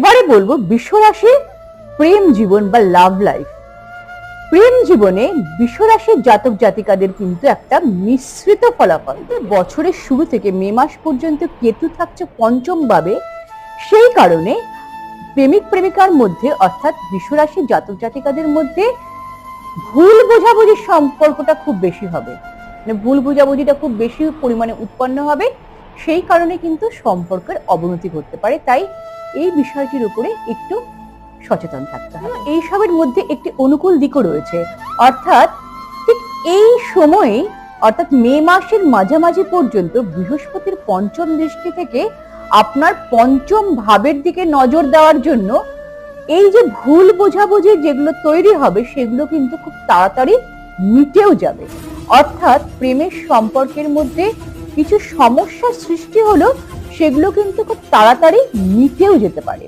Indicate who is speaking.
Speaker 1: এবারে বলব বিশ্বরাশি প্রেম জীবন বা লাভ লাইফ প্রেম জীবনে বিশ্বরাশির জাতক জাতিকাদের কিন্তু একটা মিশ্রিত ফলাফল। বছরের শুরু থেকে মে মাস পর্যন্ত কেতু থাকছে পঞ্চম ভাবে সেই কারণে প্রেমিক প্রেমিকার মধ্যে অর্থাৎ বিশ্বরাশির জাতক জাতিকাদের মধ্যে ভুল বোঝাবুঝির সম্পর্কটা খুব বেশি হবে। মানে ভুল বোঝাবুঝিটা খুব বেশি পরিমাণে উৎপন্ন হবে। সেই কারণে কিন্তু সম্পর্কের অবনতি ঘটতে পারে। তাই এই বিষয়টির উপরে একটু সচেতন থাকতে হবে। এইসবের মধ্যে একটি অনুকূল দিকও রয়েছে। অর্থাৎ ঠিক এই সময়ে অর্থাৎ মে মাসের মাঝামাঝি পর্যন্ত বৃহস্পতির পঞ্চম দৃষ্টি থেকে আপনার পঞ্চম ভাবের দিকে নজর দেওয়ার জন্য এই যে ভুল বোঝাবুঝি যেগুলো তৈরি হবে, সেগুলো কিন্তু খুব তাড়াতাড়ি মিটেও যাবে। অর্থাৎ প্রেমের সম্পর্কের মধ্যে কিছু সমস্যার সৃষ্টি হলো সেগুলো কিন্তু খুব তাড়াতাড়ি মিটেও যেতে পারে।